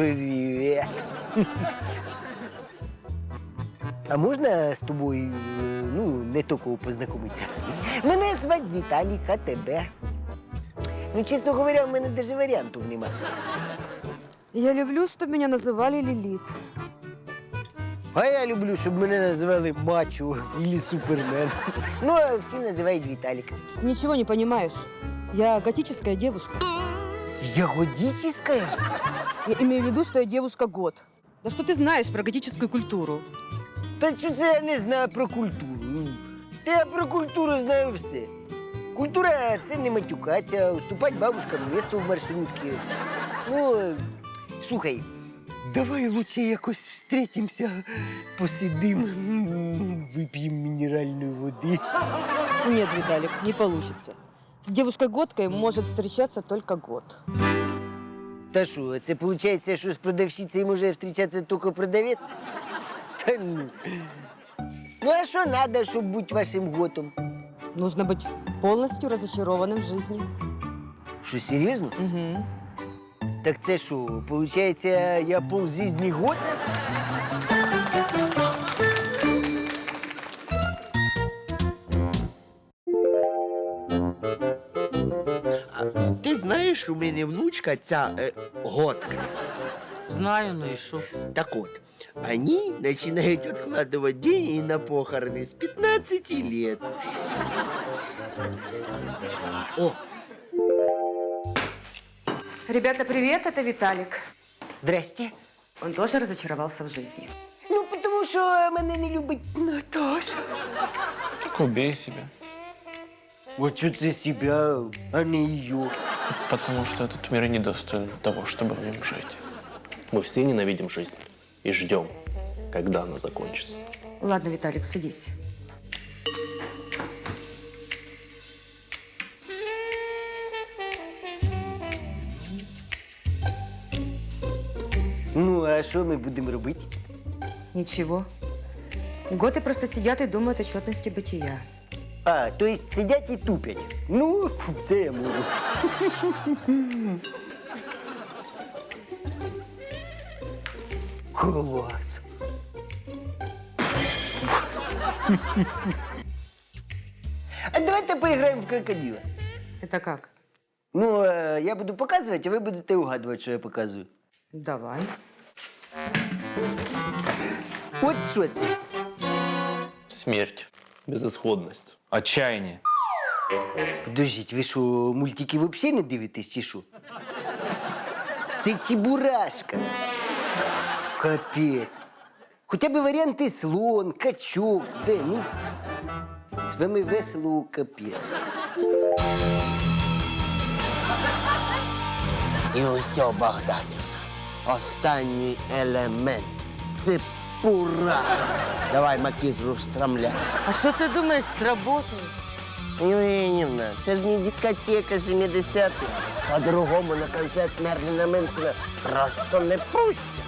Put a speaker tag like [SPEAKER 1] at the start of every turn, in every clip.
[SPEAKER 1] Привіт. А можна з тобою, е, ну, не тільки познайомитися? Мене звати Віталік, а тебе? Ну, чесно говоря, в мене навіть варіантів нема.
[SPEAKER 2] Я люблю, чтобы меня называли Лилит.
[SPEAKER 1] А я люблю, щоб мене називали Мачо або Супермен. Ну, а всі називають Віталік.
[SPEAKER 2] Ты ничего не понимаешь. Я готическая девушка.
[SPEAKER 1] Я годическая?
[SPEAKER 2] Я имею в виду, что я девушка год. Да что ты знаешь про готическую культуру?
[SPEAKER 1] Та що це я не знаю про культуру? Ну, Та я про культуру знаю все. Культура це не матюкатися, уступати бабушкам місто в маршрутці. Ну, е, слухай, давай лучше якось встретимся, посидим, м, вип'ємо мінеральної води.
[SPEAKER 2] Нет, Виталик, не получится. С девушкой-годкой может встречаться только год.
[SPEAKER 1] Та що, це виходить, що з продавщицею може зустрічатися тільки продавець? Та ну. Ну, а що треба, щоб бути вашим готом?
[SPEAKER 2] Нужно быть полностью разочарованным в жизни.
[SPEAKER 1] Що, серйозно?
[SPEAKER 2] Угу.
[SPEAKER 1] Так це що, виходить, я полжизни год?
[SPEAKER 3] знаєш, у мене внучка ця е, годка.
[SPEAKER 4] Знаю, ну и что?
[SPEAKER 3] Так от, они начинают откладывать деньги на похороны с 15 лет. О,
[SPEAKER 5] Ребята, привет, это Виталик.
[SPEAKER 1] Здрасте.
[SPEAKER 5] Он тоже разочаровался в жизни.
[SPEAKER 1] Ну, тому що мене не любить Наташа.
[SPEAKER 6] Так убей себя.
[SPEAKER 1] От що це себе, а не її.
[SPEAKER 6] Потому что этот мир недостоин того, чтобы в нем жить.
[SPEAKER 7] Мы все ненавидим жизнь и ждем, когда она закончится.
[SPEAKER 5] Ладно, Виталик, садись.
[SPEAKER 1] Ну, а що ми будемо робити?
[SPEAKER 5] Ничего. Готы просто сидят и думают о четности бытия.
[SPEAKER 1] А, то есть сидять і тупять. Ну, це я можу. Клас. А давайте поіграємо в крокодила.
[SPEAKER 5] Это как?
[SPEAKER 1] Ну, е, я буду показувати, а ви будете угадувати, що я показую.
[SPEAKER 5] Давай.
[SPEAKER 1] От що це?
[SPEAKER 7] Смерть, Безысходность.
[SPEAKER 6] Отчаяние.
[SPEAKER 1] Подождіть, ви що, мультики взагалі не дивитесь чи що? Це чебурашка. Капець. Хоча б варіанти слон, качок, де, ну. З вами весело капець.
[SPEAKER 3] і усьо, Богданівна. Останній елемент. Це пура. Давай макітру страмляй.
[SPEAKER 4] А что ты думаешь, сработает?
[SPEAKER 3] Євгенівна, це ж не дискотека 70-х. По-другому на концерт Мерліна Менсона просто не пустять.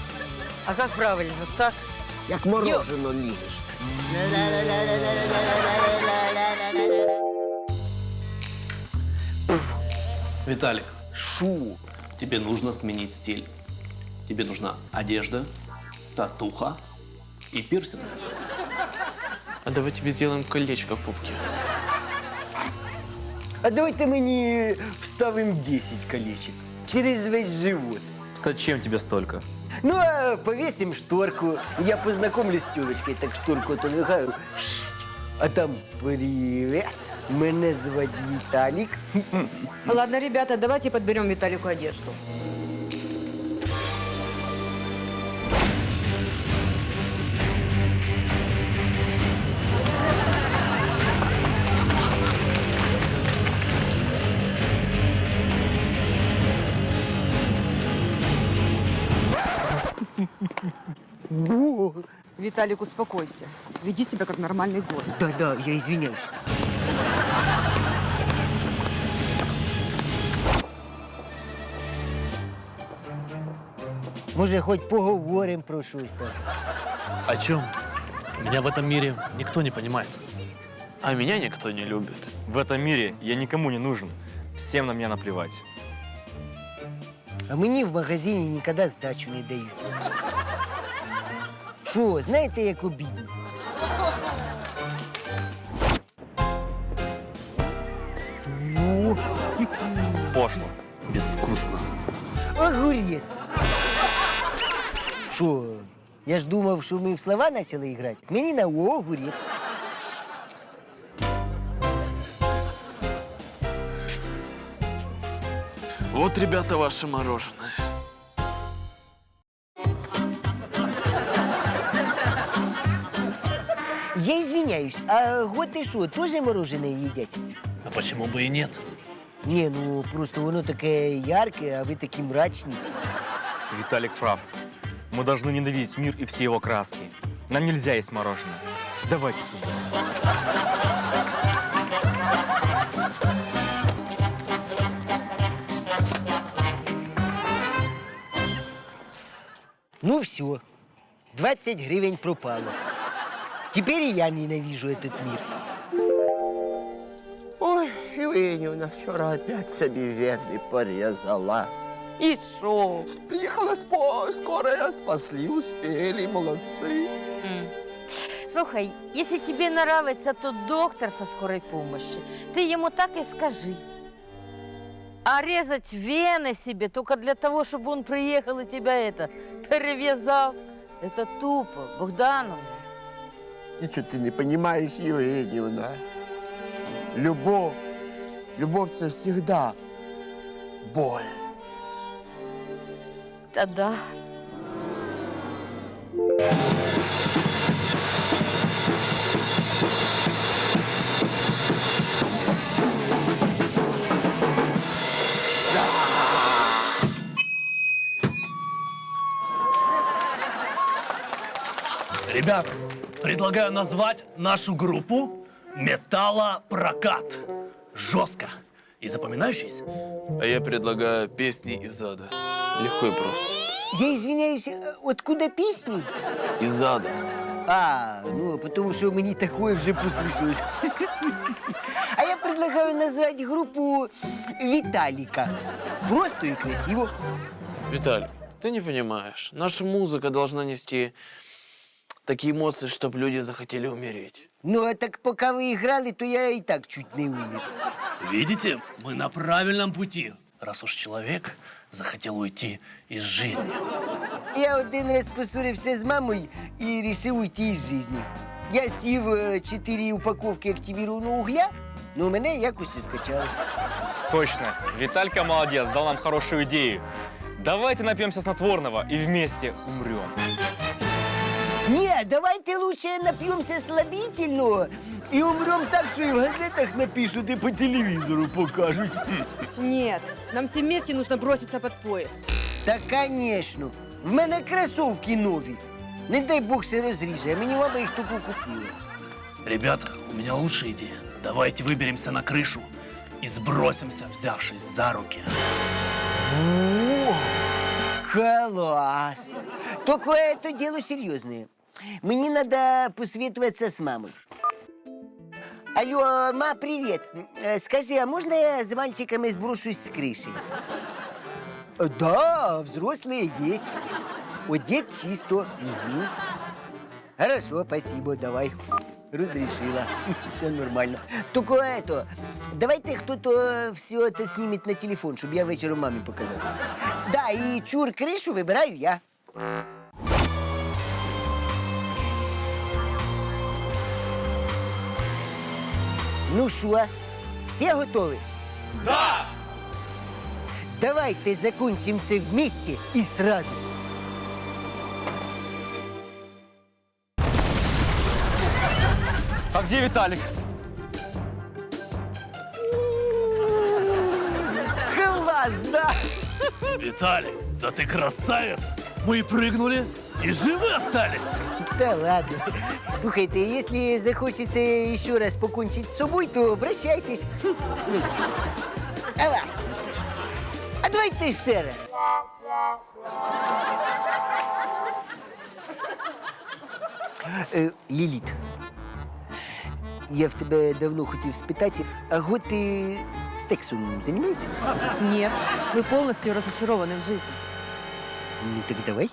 [SPEAKER 4] А как правильно? Так?
[SPEAKER 3] Як морожено ліжеш.
[SPEAKER 7] Виталик,
[SPEAKER 1] Шу.
[SPEAKER 7] тебе нужно сменить стиль. Тебе нужна одежда, татуха и пирсинг.
[SPEAKER 6] А давай тебе сделаем колечко в пупке.
[SPEAKER 1] А давайте мені вставимо 10 колечек через весь живот.
[SPEAKER 8] Зачем тебе столько?
[SPEAKER 1] Ну, а повесим шторку. Я познакомлюсь с тёлочкой, так шторку отодвигаю. Шсть. А там привет. Мене звать Віталік.
[SPEAKER 2] Ладно, ребята, давайте подберем Виталику одежду. Виталик, успокойся. Веди себя как нормальный год.
[SPEAKER 1] Да, да, я извиняюсь. Може, хоч поговоримо про щось там.
[SPEAKER 9] О чем? Меня в этом мире никто не понимает.
[SPEAKER 6] А меня никто не любит.
[SPEAKER 8] В этом мире я никому не нужен. Всем на меня наплевать.
[SPEAKER 1] А мені в магазині ніколи здачу не дають. Що, знаєте, як обідно?
[SPEAKER 9] Пошло.
[SPEAKER 7] Безвкусно.
[SPEAKER 1] Огурець. Що, я ж думав, що ми в слова почали грати. Мені на огурець.
[SPEAKER 6] Вот, ребята, ваше мороженое.
[SPEAKER 1] извиняюсь, а готи що, теж мороженое їдять?
[SPEAKER 9] А почему бы и нет?
[SPEAKER 1] Ні, ну просто воно таке ярке, а ви такі мрачні.
[SPEAKER 8] Виталик прав. Мы должны ненавидеть мир и все его краски. Нам нельзя есть мороженое. Давайте сюда.
[SPEAKER 1] Ну все, 20 гривень пропало. Теперь и я ненавижу этот мир.
[SPEAKER 3] Ой, Євгенівна вчора опять собі вени порізала.
[SPEAKER 4] І що?
[SPEAKER 3] Приїхала спо, скорая, спасли, успели, молодці.
[SPEAKER 10] Слухай, если тебе нравится тот доктор со скорой помощи, ты ему так и скажи. А резать вены себе только для того, чтобы он приехал и тебя это перевязал, это тупо, Богданов.
[SPEAKER 3] Нічого ти не розумієш, Євгенівна. Любов, любов це завжди боль.
[SPEAKER 10] Та да.
[SPEAKER 9] Ребята, Предлагаю назвать нашу группу «Металлопрокат». Жестко и запоминающийся.
[SPEAKER 6] А я предлагаю песни из ада. Легко и просто.
[SPEAKER 1] Я извиняюсь, э, откуда песни?
[SPEAKER 6] Из ада.
[SPEAKER 1] А, ну, потому что мне такое уже послышалось. А я предлагаю назвать группу Виталика. Просто и красиво.
[SPEAKER 6] Виталий, ты не понимаешь. Наша музыка должна нести такие эмоции, чтобы люди захотели умереть.
[SPEAKER 1] Ну, а так пока вы играли, то я и так чуть не умер.
[SPEAKER 9] Видите, мы на правильном пути, раз уж человек захотел уйти из жизни.
[SPEAKER 1] Я один раз поссорився з мамою і рішив уйти із житті. Я сів е, чотири упаковки активірованого угля, но мене якось і скачало.
[SPEAKER 8] Точно. Виталька молодец, дал нам хорошую идею. Давайте напьемся снотворного и вместе умрем.
[SPEAKER 1] Ні, давайте лучше нап'ємося слабительного і умрем так, що і в газетах напишуть, і по телевізору покажуть.
[SPEAKER 2] Нет, нам все вместе нужно броситься под поезд.
[SPEAKER 1] Та, звісно. В мене кросовки нові. Не дай Бог се розріже, а мені мама їх тільки купила.
[SPEAKER 9] Ребята, у меня лучшая идея. Давайте выберемся на крышу и сбросимся, взявшись за руки.
[SPEAKER 1] О, класс! Только это дело серьезное. Мне надо посоветоваться с мамой. Алло, ма, привет. Э, Скажи, а можно я с мальчиками сброшусь с крыши? Э, Да, взрослые есть. Одет чисто. Мгм. Хорошо, спасибо, давай. Разрешила. Все нормально. Только это, давайте кто-то все это снимет на телефон, чтобы я вечером маме показал. Да, и чур крышу выбираю я. Ну що, всі готові? Да! Давайте закончим це вместе и сразу.
[SPEAKER 8] А где Виталик?
[SPEAKER 1] Класс, да?
[SPEAKER 9] Виталик, да ты красавец! Мы прыгнули и живы остались!
[SPEAKER 1] Да ладно. Слухайте, если захочете еще раз покончить с собой, то обращайтесь. Давай. А давайте ще раз. Е, Ліліт. Я в тебе давно хотів спитати, а готи сексом займаються?
[SPEAKER 2] Нет, мы полностью разочарованы в жизни.
[SPEAKER 1] Ну так давай.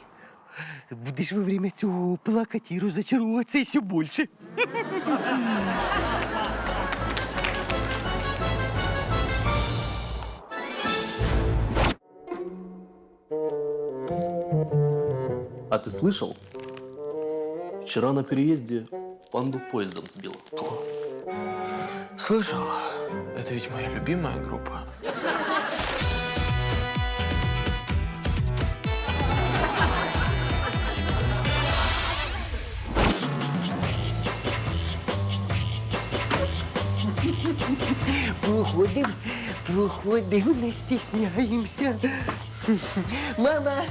[SPEAKER 1] Будеш во время цього плакати і розочаруватися ще більше.
[SPEAKER 7] А ты слышал? Вчера на переезде панду поездом сбил.
[SPEAKER 6] Слышал? Это ведь моя любимая группа.
[SPEAKER 1] Проходим, проходим, не стесняємося. Мама,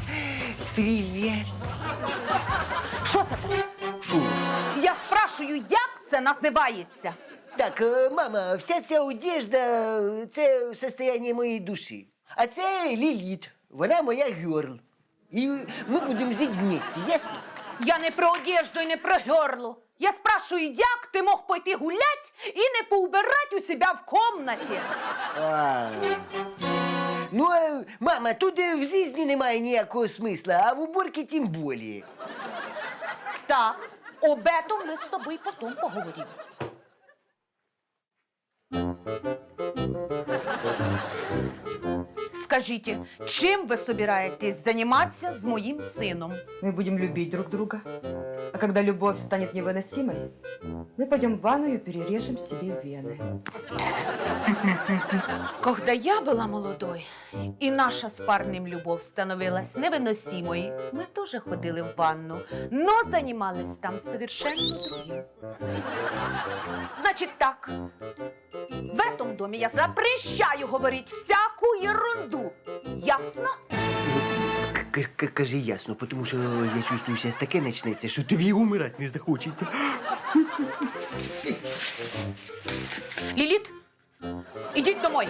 [SPEAKER 1] привіт.
[SPEAKER 11] Що це таке? Я спрашую, як це називається?
[SPEAKER 1] Так, е, мама, вся ця одежда – це состояние моєї душі. А це Ліліт, вона моя герл. І ми будемо жити вместе, ясно?
[SPEAKER 11] Я не про одежду і не про горло. Я спрашую, як ти мог пойти гулять і не поубирать у себе в комнаті?
[SPEAKER 1] А. Ну, е, мама, тут е, в житті немає ніякого смисла, а в уборці тим більше.
[SPEAKER 11] Так, об этом ми з тобою потім поговоримо Скажіть, чим ви собираєтесь займатися з моїм сином?
[SPEAKER 5] Мы будем любить друг друга. А когда любовь станет невыносимой, мы пойдем в ванную и перережем себе вены.
[SPEAKER 11] Когда я была молодой, и наша с парнем любовь становилась невыносимой, мы тоже ходили в ванну, но занимались там совершенно другим. Значит так, в этом доме я запрещаю говорить всякую ерунду. Ясно?
[SPEAKER 1] К- к- Кажи ясно, тому що я чувствую, зараз таке почнеться, що тобі умирати не захочеться.
[SPEAKER 11] Лилит, идите домой.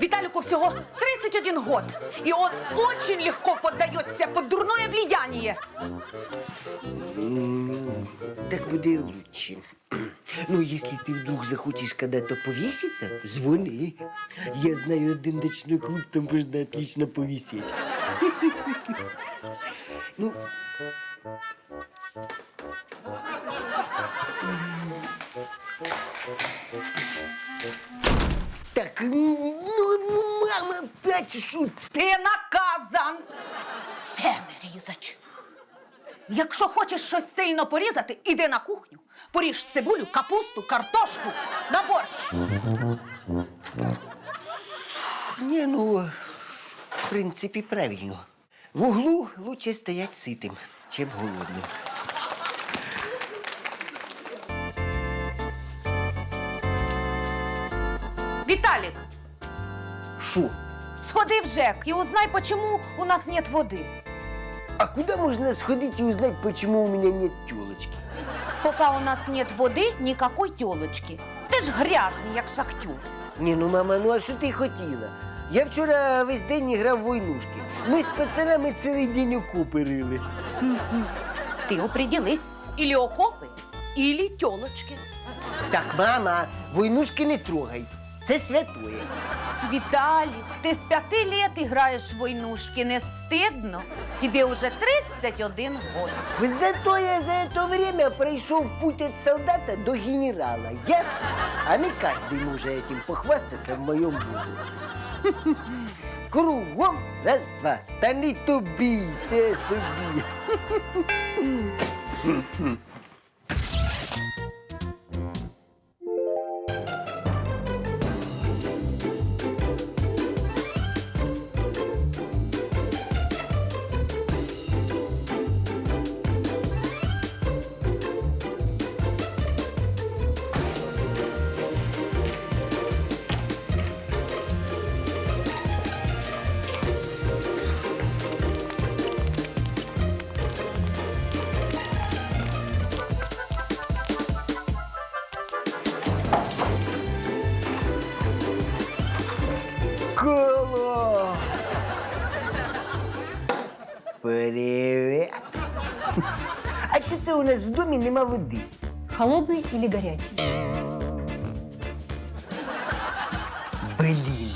[SPEAKER 11] Виталику всего 31 год, и он очень легко поддается под дурное влияние.
[SPEAKER 1] Так буде лучше. Ну, если ты вдруг захочешь когда-то повеситься, звони. Я знаю один ночной клуб, там можно отлично повисеть. Ну, мама, опять шут.
[SPEAKER 11] Ти наказан. Те не різать. Якщо хочеш щось сильно порізати, іди на кухню. Поріж цибулю, капусту, картошку на борщ.
[SPEAKER 1] Не, ну, в принципе, правильно. В углу лучше стоять сытым, чем голодным.
[SPEAKER 11] Віталік,
[SPEAKER 1] Шо?
[SPEAKER 11] сходи в ЖЕК і узнай, почему у нас нет води.
[SPEAKER 1] А куда можно сходить и узнать, почему у меня нет телочки?
[SPEAKER 11] Пока у нас нет води, никакой тілочки. Ти ж грязний, як шахтюр.
[SPEAKER 1] Не, ну, мама, ну а що ти хотіла? Я вчора весь день грав в войнушки. Ми з пацанами цілий день окопи рили.
[SPEAKER 11] Ти оприділись. Ілі окопи, ілі тілочки.
[SPEAKER 1] Так, мама, войнушки не трогай Це святое.
[SPEAKER 11] Виталик, ты с пяти лет играешь в войнушки, не стыдно? Тебе уже 31 год.
[SPEAKER 1] Зато я за это время пройшов путь от солдата до генерала. Ясно? А не каждый может этим похвастаться в моем возрасте. Кругом раз-два. Та не тобі, це собі. В домі нема води?
[SPEAKER 12] Холодный или горячий?
[SPEAKER 1] Блін.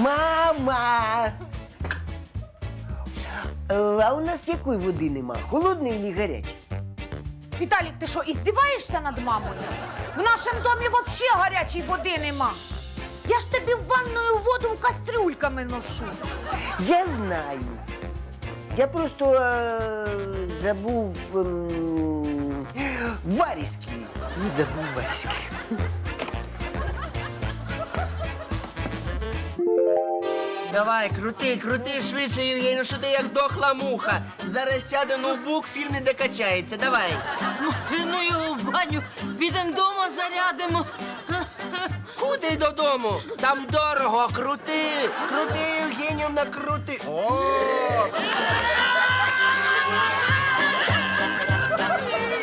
[SPEAKER 1] Мама! Е, А у нас якої води нема? Холодної чи гарячої?
[SPEAKER 11] Віталік, ти що, іздіваєшся над мамою? В нашому домі взагалі гарячої води нема. Я ж тобі в ванною воду кастрюльками ношу.
[SPEAKER 1] Я знаю. Я просто е, забув ем, варежки. Ну, забув варежки.
[SPEAKER 3] Давай, крути, крути швидше, Євгеній, ну що ти як дохла муха. Зараз сяде ноутбук, фільм не качається. Давай.
[SPEAKER 10] Може, ну його в баню, підемо вдома зарядимо.
[SPEAKER 3] Куди додому? Там дорого, крути! Крути, Євгенівна, крути! О!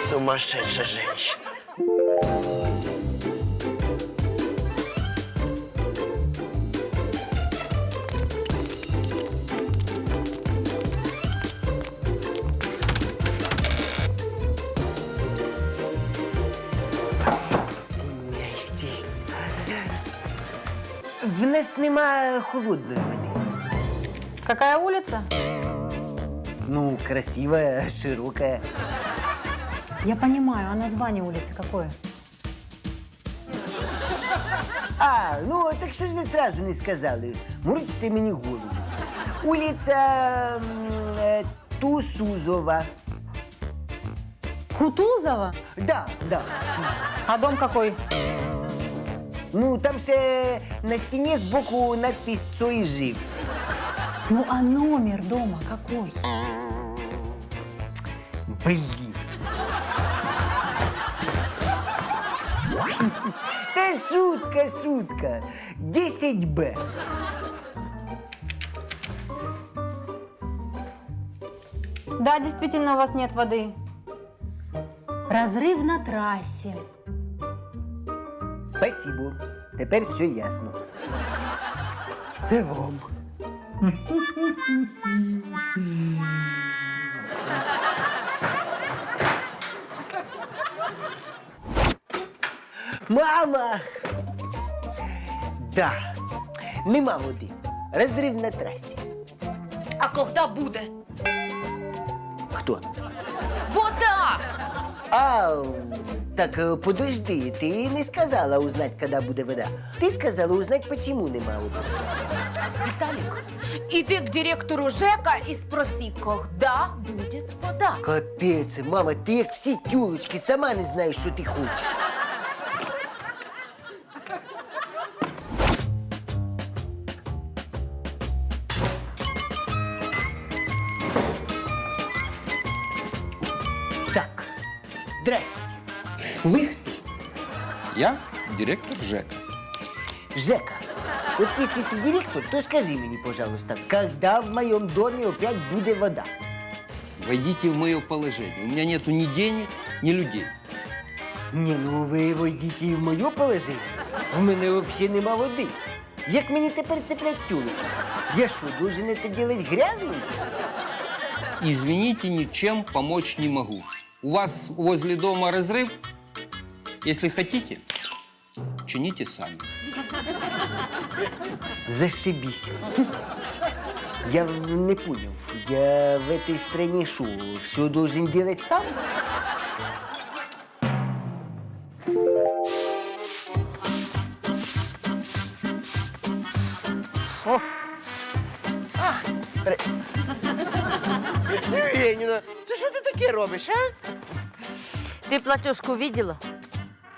[SPEAKER 3] Сумасшедшая женщина.
[SPEAKER 1] В нас нема холодної води.
[SPEAKER 12] Какая улица?
[SPEAKER 1] Ну, красивая, широкая.
[SPEAKER 12] Я понимаю, а название улицы какое?
[SPEAKER 1] А, ну так що ж ви сразу не сказали? Мурчите мені голову. Улиця м, е, Тусузова.
[SPEAKER 12] Кутузова?
[SPEAKER 1] Да, да.
[SPEAKER 12] А дом какой?
[SPEAKER 1] Ну, там ще на стіні збоку надпись «Цой жив».
[SPEAKER 12] Ну а номер дома какой?
[SPEAKER 1] Блін. Та шутка, шутка. 10Б.
[SPEAKER 12] Да, действительно, у вас нет воды. Разрыв на трассе.
[SPEAKER 1] Спасибо. Тепер все ясно. Це вам. Мама! Да, нема води. Розрив на трасі.
[SPEAKER 11] А коли буде?
[SPEAKER 1] Хто?
[SPEAKER 11] Вода!
[SPEAKER 1] А, так э, подожди, ты не сказала узнать, когда будет вода. Ты сказала узнать, почему нема води.
[SPEAKER 11] Виталик, иди к директору ЖЭКа и спроси, когда будет вода.
[SPEAKER 1] Капець, мама, ти як всі тюлочки, сама не знаєш, що ти хочеш.
[SPEAKER 13] директор ЖЭКа.
[SPEAKER 1] Жека, вот если ты директор, то скажи мне, пожалуйста, когда в моем доме опять будет вода?
[SPEAKER 13] Войдите в мое положение. У меня нету ни денег, ни людей.
[SPEAKER 1] Не, ну ви войдіть і в моє положення. В мене взагалі нема води. Як мені тепер цеплять тюлечку? Я що, должен это делать грязным?
[SPEAKER 13] Извините, ничем помочь не могу. У вас возле дома разрыв? Если хотите, чините сами.
[SPEAKER 1] Зашибись. Я не понял. Я в этой стране шо, все должен делать сам? О! А, пре-
[SPEAKER 3] Євгенівна, ти що ти таке робиш, а?
[SPEAKER 10] Ты платежку видела?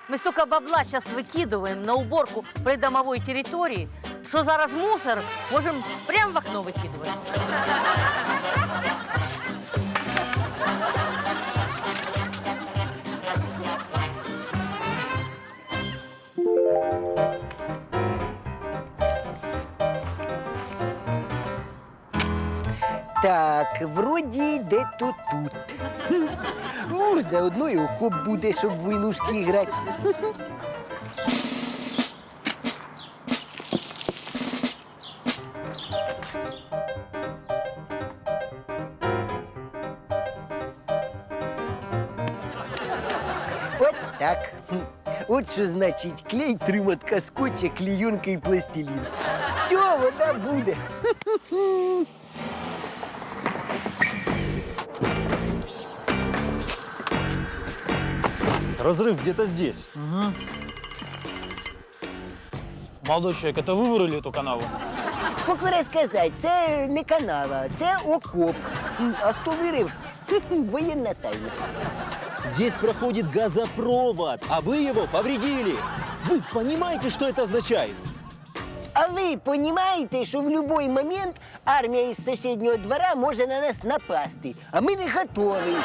[SPEAKER 10] Мы столько бабла сейчас выкидываем на уборку придомовой территории, что зараз мусор можем прямо в окно выкидывать.
[SPEAKER 1] Так, вроді йде то тут. Ну, заодно і окоп буде, щоб войнушки грати. От так. От що значить клей, триматка скотча, клійонка і пластилін. Все, вода буде.
[SPEAKER 14] Разрыв где-то здесь.
[SPEAKER 8] Молодой человек, это вы вырыли эту канаву?
[SPEAKER 1] Скільки раз сказати, це не канава, це окоп. М, А хто вирив? Хм-хм, Воєнна тайна.
[SPEAKER 14] Здесь проходит газопровод, а вы его повредили. Вы понимаете, что это означает?
[SPEAKER 1] А ви розумієте, що в будь-який момент армія із сусіднього двора може на нас напасти, а ми не готові.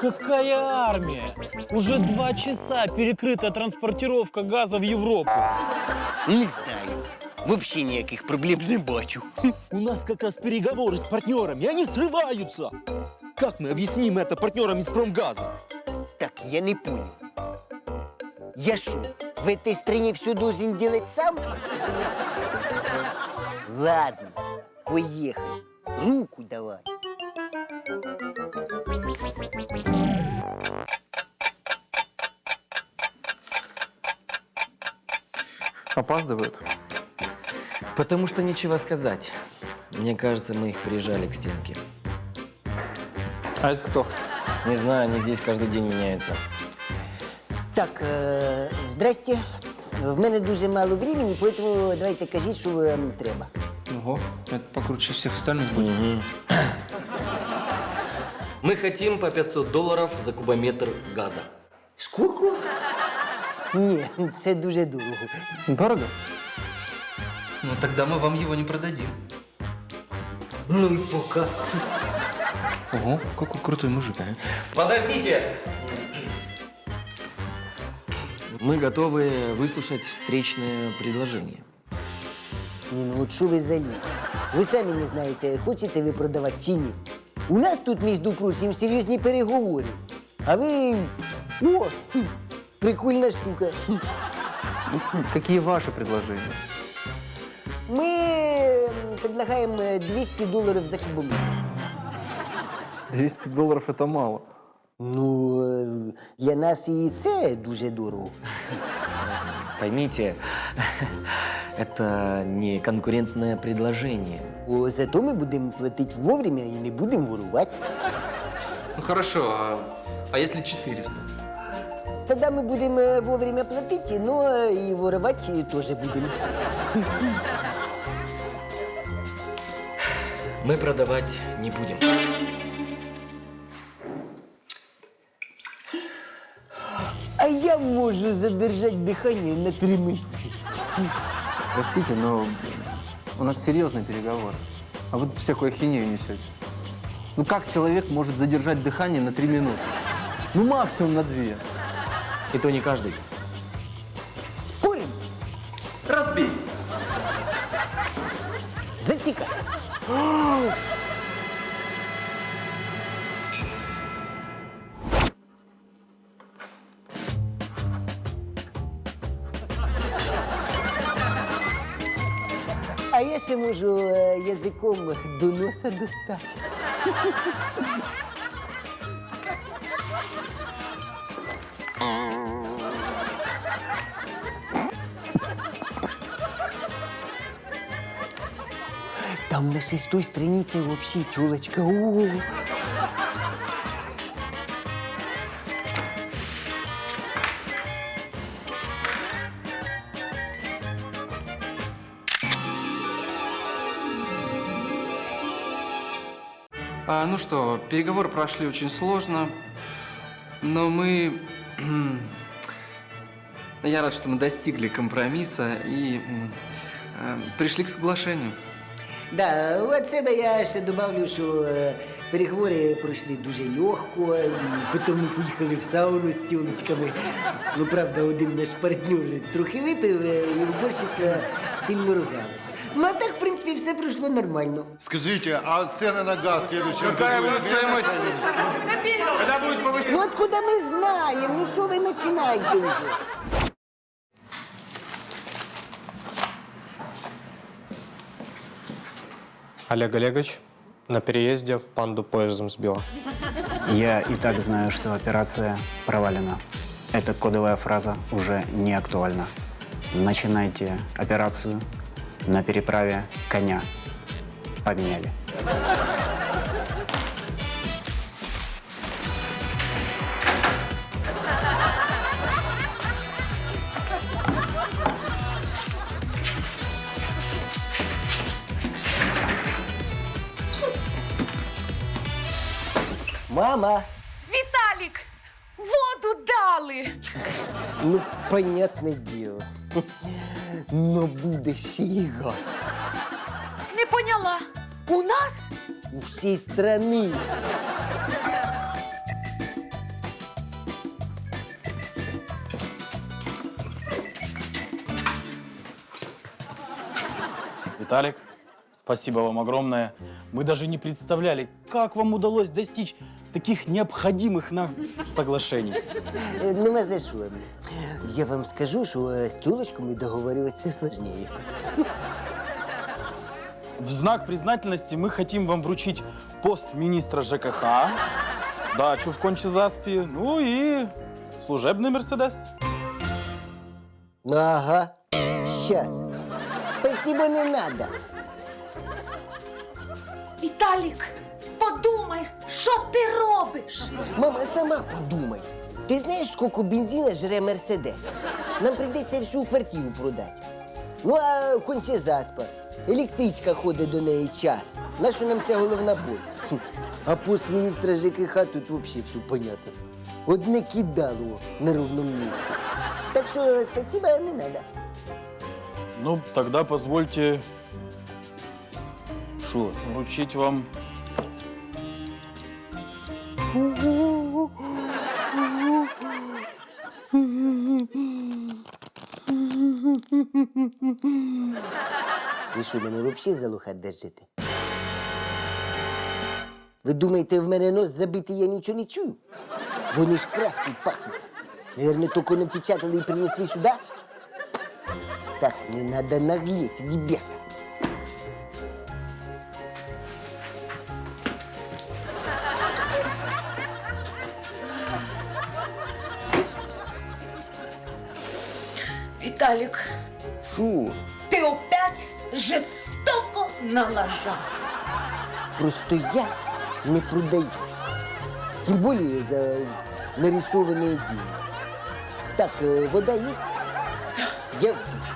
[SPEAKER 8] Какая армия? Уже два часа перекрыта транспортировка газа в Европу.
[SPEAKER 1] Не знаю. Взагалі ніяких проблем не бачу.
[SPEAKER 14] У нас как раз переговоры с партнерами, они срываются. Как мы объясним это партнерам из промгаза?
[SPEAKER 1] Так, я не понял. Я что, в этой стране все должен делать сам? Ладно, поехали. Руку давай.
[SPEAKER 15] Опаздывают? Потому что нечего сказать. Мне кажется, мы их прижали к стенке.
[SPEAKER 8] А это кто?
[SPEAKER 15] Не знаю, они здесь каждый день меняются.
[SPEAKER 1] Так, е, здрасте. В мене дуже мало времени, поэтому давайте кажіть, що вам треба.
[SPEAKER 13] Ого, это покруче всех остальных будет.
[SPEAKER 15] Мы хотим по 500 долларов за кубометр газа.
[SPEAKER 1] Сколько? Ні, це дуже дорого.
[SPEAKER 15] Дорого?
[SPEAKER 13] Ну тогда мы вам его не продадим.
[SPEAKER 1] Ну и пока.
[SPEAKER 13] Ого, какой крутой мужик.
[SPEAKER 15] Подождите! Мы готовы выслушать встречное предложение.
[SPEAKER 1] Ні, ну от що ви за люди? Ви самі не знаєте, хочете ви продавати чи ні. У нас тут, між прочим, серйозні переговори. А ви. О! Прикольна штука.
[SPEAKER 15] Какие ваши предложения?
[SPEAKER 1] Ми предлагаємо 200 доларів за кубометр.
[SPEAKER 15] 200 долларов это мало.
[SPEAKER 1] Ну, е, для нас і це дуже дорого.
[SPEAKER 15] Поймите, это не конкурентное предложение.
[SPEAKER 1] О, зато ми будемо платити вовремя і не будемо ворувати.
[SPEAKER 13] Ну хорошо, а, а если 400?
[SPEAKER 1] Тоді ми будемо е, вовремя платити, але і воровати теж будемо.
[SPEAKER 15] Мы продавать не будем.
[SPEAKER 1] Я можу задержати дихання на три минути.
[SPEAKER 16] Простите, но у нас серьезные переговоры. А вы тут всякую ахинею несете. Ну как человек может задержать дыхание на три минуты? Ну максимум на две.
[SPEAKER 15] И то не каждый.
[SPEAKER 1] Спорим?
[SPEAKER 13] Разбей!
[SPEAKER 1] Засікай. можу е, язиком до носа достати. Там на шестой странице вообще тёлочка. О,
[SPEAKER 13] ну что, переговоры прошли очень сложно, но мы... Я рад, что мы достигли компромисса и м, э, пришли к соглашению.
[SPEAKER 1] Да, от себе я ще добавлю, що е, переговори пройшли дуже легко. і Потім ми поїхали в сауну з тілочками. Ну, правда, один наш партнер трохи випив, е, и уборщиця сильно ругалась. Ну, а так, в принципі, все пройшло нормально.
[SPEAKER 17] Скажите, а цены на газ в следующем
[SPEAKER 13] Какая
[SPEAKER 17] году
[SPEAKER 13] будет
[SPEAKER 17] изменятся?
[SPEAKER 13] Когда будет повышение?
[SPEAKER 1] Ну, откуда ми знаємо? Ну, що ви починаєте вже?
[SPEAKER 18] Олег Олегович, на переезде панду поездом сбила.
[SPEAKER 19] Я и так знаю, что операция провалена. Эта кодовая фраза уже не актуальна. Начинайте операцию на переправе коня. Поменяли.
[SPEAKER 1] Мама!
[SPEAKER 11] Віталік! Воду дали!
[SPEAKER 1] Ну, понятне діло. Но буде ще і газ.
[SPEAKER 11] Не поняла. У нас?
[SPEAKER 1] У всій страни.
[SPEAKER 20] Виталик, спасибо вам огромное. Мы даже не представляли, как вам удалось достичь таких необходимых нам соглашений.
[SPEAKER 1] Е, Нема за що. Я вам скажу, що е, з тюлочками договорюватися сложніше.
[SPEAKER 20] В знак признательности мы хотим вам вручить пост министра ЖКХ, дачу в Кончезаспе, ну и служебный Мерседес.
[SPEAKER 1] Ага, щас. Спасибо, не надо.
[SPEAKER 11] Віталік, подумай, що ти робиш?
[SPEAKER 1] Мама, сама подумай. Ти знаєш, скільки бензина жре Мерседес? Нам прийдеться всю квартиру продати. Ну, а конче заспа. Електричка ходить до неї час. Нащо нам ця головна боль? Хм. А пост міністра ЖКХ тут взагалі все понятно. Одне кидало на ровному місці. Так що спасибо, не надо.
[SPEAKER 20] Ну, тогда позвольте
[SPEAKER 1] Шо?
[SPEAKER 20] вручить вам
[SPEAKER 1] Ви що, мене взагалі за лоха держите? Ви думаєте, в мене нос забитий, я нічого не чую? Вони ж краскою пахнуть. Наверно, тільки напечатали і принесли сюди? Так, не надо наглеть, ребята.
[SPEAKER 11] Віталік,
[SPEAKER 1] Шо?
[SPEAKER 11] ти опять жорстоко налажав.
[SPEAKER 1] Просто я не продаюсь. Тем более за нарисованные деньги. Так, э, вода есть? Я в душ.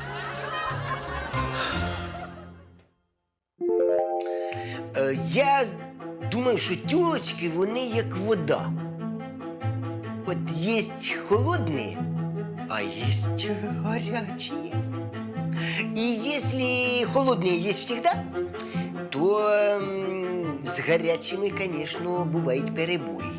[SPEAKER 1] Е, Я думаю, що тілочки вони як вода. От є холодні, а є гарячі. І якщо холодні є всегда, то м, з гарячими, звісно, бувають перебої.